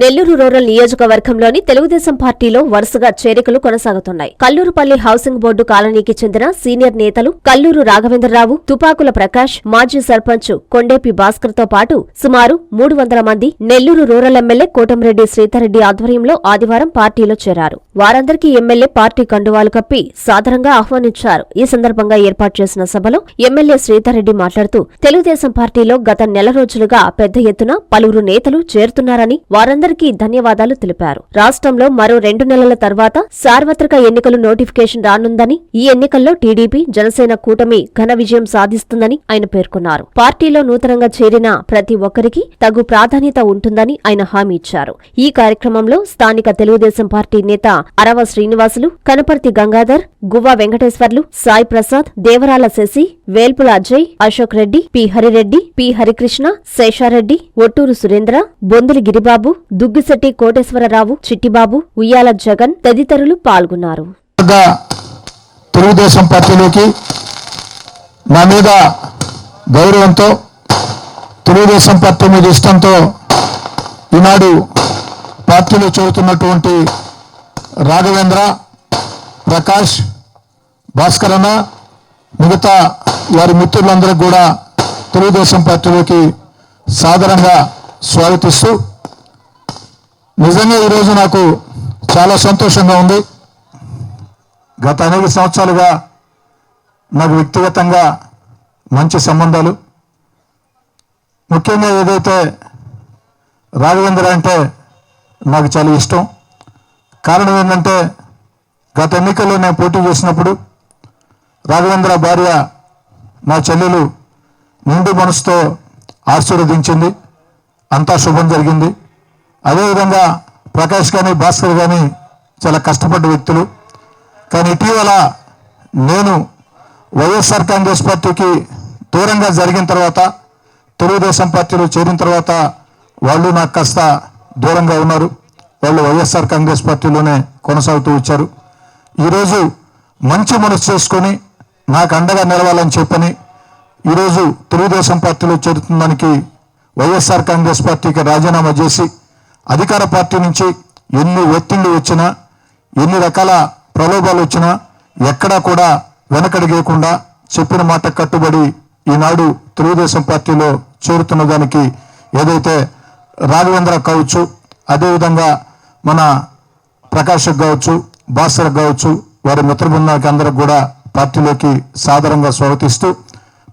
Nellore rural నియోజకవర్గంలోని తెలుగుదేశం పార్టీలో వరుసగా చేరికలు కొనసాగుతున్నాయి. కల్లూరుపల్లి హౌసింగ్ బోర్డు కాలనీకి చెందిన సీనియర్ నేతలు కల్లూరు రాఘవేంద్రరావు తుపాకుల ప్రకాష్ మాజీ సర్పంచ్ కొండేపి భాస్కర్తో పాటు సుమారు మూడు వందల మంది నెల్లూరు రూరల్ ఎమ్మెల్యే కోటంరెడ్డి శ్రీధర్రెడ్డి ఆధ్వర్యంలో ఆదివారం పార్టీలో చేరారు. వారందరికీ ఎమ్మెల్యే పార్టీ కండువాలు కప్పి సాదరంగా ఆహ్వానించారు. ఈ సందర్భంగా ఏర్పాటు చేసిన సభలో ఎమ్మెల్యే శ్రీధర్రెడ్డి మాట్లాడుతూ తెలుగుదేశం పార్టీలో గత నెల రోజులుగా పెద్ద ఎత్తున పలువురు నేతలు చేరుతున్నారని అందరికీ ధన్యవాదాలు తెలిపారు. రాష్ట్రంలో మరో రెండు నెలల తర్వాత సార్వత్రిక ఎన్నికలు నోటిఫికేషన్ రానుందని ఈ ఎన్నికల్లో టీడీపీ జనసేన కూటమి ఘన విజయం సాధిస్తుందని ఆయన పేర్కొన్నారు. పార్టీలో నూతనంగా చేరిన ప్రతి ఒక్కరికి తగు ప్రాధాన్యత ఉంటుందని ఆయన హామీ ఇచ్చారు. ఈ కార్యక్రమంలో స్థానిక తెలుగుదేశం పార్టీ నేత అరవ శ్రీనివాసులు కనపర్తి గంగాధర్ గువ్వ వెంకటేశ్వర్లు సాయి ప్రసాద్ దేవరాల శశి వేల్పుల అజయ్ అశోక్ రెడ్డి పి హరిరెడ్డి పి హరికృష్ణ శేషారెడ్డి ఒట్టూరు సురేంద్ర బొందులు గిరిబాబు దుగ్గిశెట్టి కోటేశ్వరరావు చిట్టిబాబు ఉయ్యాల జగన్ తదితరులు పాల్గొన్నారు. తెలుగుదేశం పార్టీలోకి నా మీద గౌరవంతో తెలుగుదేశం పార్టీ మీద ఇష్టంతో ఈనాడు పార్టీలో చదువుతున్నటువంటి రాఘవేంద్ర ప్రకాష్ భాస్కరణ మిగతా వారి మిత్రులందరికీ కూడా తెలుగుదేశం పార్టీలోకి సాధారణంగా స్వాగతిస్తూ నిజంగా ఈరోజు నాకు చాలా సంతోషంగా ఉంది. గత అనేక సంవత్సరాలుగా నాకు వ్యక్తిగతంగా మంచి సంబంధాలు. ముఖ్యంగా ఏదైతే రాఘవేంద్ర అంటే నాకు చాలా ఇష్టం. కారణం ఏంటంటే గత ఎన్నికల్లో నేను పోటీ చేసినప్పుడు రాఘవేంద్ర భార్య నా చెల్లెలు నిండు మనసుతో ఆశీర్వదించింది. అంతా శుభం జరిగింది. అదేవిధంగా ప్రకాష్ కానీ భాస్కర్ కానీ చాలా కష్టపడ్డ వ్యక్తులు. కానీ ఇటీవల నేను వైఎస్ఆర్ కాంగ్రెస్ పార్టీకి దూరంగా జరిగిన తర్వాత తెలుగుదేశం పార్టీలో చేరిన తర్వాత వాళ్ళు నాకు కాస్త దూరంగా ఉన్నారు. వాళ్ళు వైఎస్ఆర్ కాంగ్రెస్ పార్టీలోనే కొనసాగుతూ వచ్చారు. ఈరోజు మంచి మనసు చేసుకొని నాకు అండగా నిలవాలని చెప్పని ఈరోజు తెలుగుదేశం పార్టీలో చేరుతుందానికి వైఎస్ఆర్ కాంగ్రెస్ పార్టీకి రాజీనామా చేసి అధికార పార్టీ నుంచి ఎన్ని ఒత్తిళ్ళు వచ్చినా ఎన్ని రకాల ప్రలోభాలు వచ్చినా ఎక్కడా కూడా వెనకడిగేయకుండా చెప్పిన మాట కట్టుబడి ఈనాడు తెలుగుదేశం పార్టీలో చేరుతున్న దానికి ఏదైతే రాఘవేంద్ర కావచ్చు అదేవిధంగా మన ప్రకాష్ కావచ్చు భాస్కర్ కావచ్చు వారి మిత్ర బృందానికి అందరికి కూడా పార్టీలోకి సాధారణంగా స్వాగతిస్తూ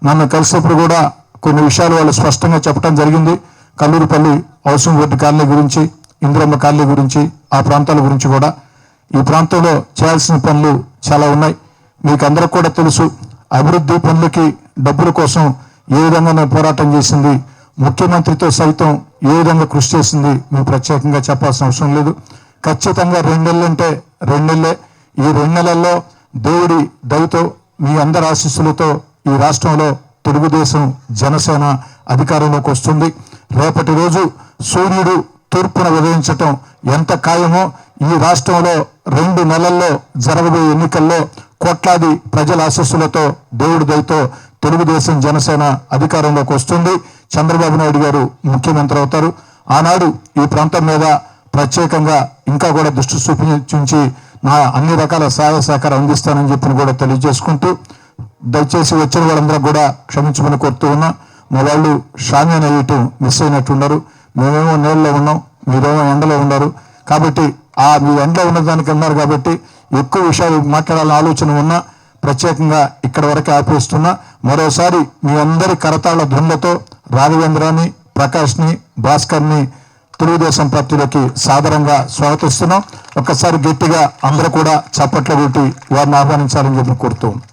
నన్ను కలిసినప్పుడు కూడా కొన్ని విషయాలు వాళ్ళు స్పష్టంగా చెప్పడం జరిగింది. కల్లూరుపల్లి హౌసింగ్ బోర్డు కాలనీ గురించి ఇంద్రమ్మ కాలనీ గురించి ఆ ప్రాంతాల గురించి కూడా ఈ ప్రాంతంలో చేయాల్సిన పనులు చాలా ఉన్నాయి. మీకు అందరికి కూడా తెలుసు అభివృద్ధి పనులకి డబ్బుల కోసం ఏ విధంగా పోరాటం చేసింది. ముఖ్యమంత్రితో సైతం ఏ విధంగా కృషి చేసింది మేము ప్రత్యేకంగా చెప్పాల్సిన అవసరం లేదు. ఖచ్చితంగా రెండు నెలలు అంటే రెండు నెలలే. ఈ రెండు నెలల్లో దేవుడి దయతో మీ అందరి ఆశీస్సులతో ఈ రాష్ట్రంలో తెలుగుదేశం జనసేన అధికారంలోకి వస్తుంది. రేపటి రోజు సూర్యుడు తూర్పున ఉదయించటం ఎంత ఖాయమో ఈ రాష్ట్రంలో రెండు నెలల్లో జరగబోయే ఎన్నికల్లో కోట్లాది ప్రజల ఆశస్సులతో దేవుడి దయతో తెలుగుదేశం జనసేన అధికారంలోకి వస్తుంది. చంద్రబాబు నాయుడు గారు ముఖ్యమంత్రి అవుతారు. ఆనాడు ఈ ప్రాంతం మీద ప్రత్యేకంగా ఇంకా కూడా దృష్టి చూపించి నా అన్ని రకాల సహాయ సహకారం అందిస్తానని చెప్పి కూడా తెలియజేసుకుంటూ దయచేసి వచ్చిన వాళ్ళందరూ కూడా క్షమించమని కోరుతూ ఉన్నా. వాళ్ళు షామ్యాన్ అయ్యటం మిస్ అయినట్టున్నారు మేమేమో నీళ్ళలో ఉన్నాం మీరేమో ఎండలో ఉన్నారు. కాబట్టి ఆ మీ ఎండలో ఉన్నదానికి ఉన్నారు కాబట్టి ఎక్కువ విషయాలు మాట్లాడాలని ఆలోచన ఉన్నా ప్రత్యేకంగా ఇక్కడ వరకు ఆపేస్తున్నా. మరోసారి మీ అందరి కరతాళ ధ్వనులతో రాఘవేంద్రాన్ని ప్రకాష్ని భాస్కర్ని తెలుగుదేశం పార్టీలోకి సాదరంగా స్వాగతిస్తున్నాం. ఒక్కసారి గట్టిగా అందరూ కూడా చప్పట్లు కొట్టి వారిని ఆహ్వానించాలని చెప్పి కోరుతూ ఉన్నాం.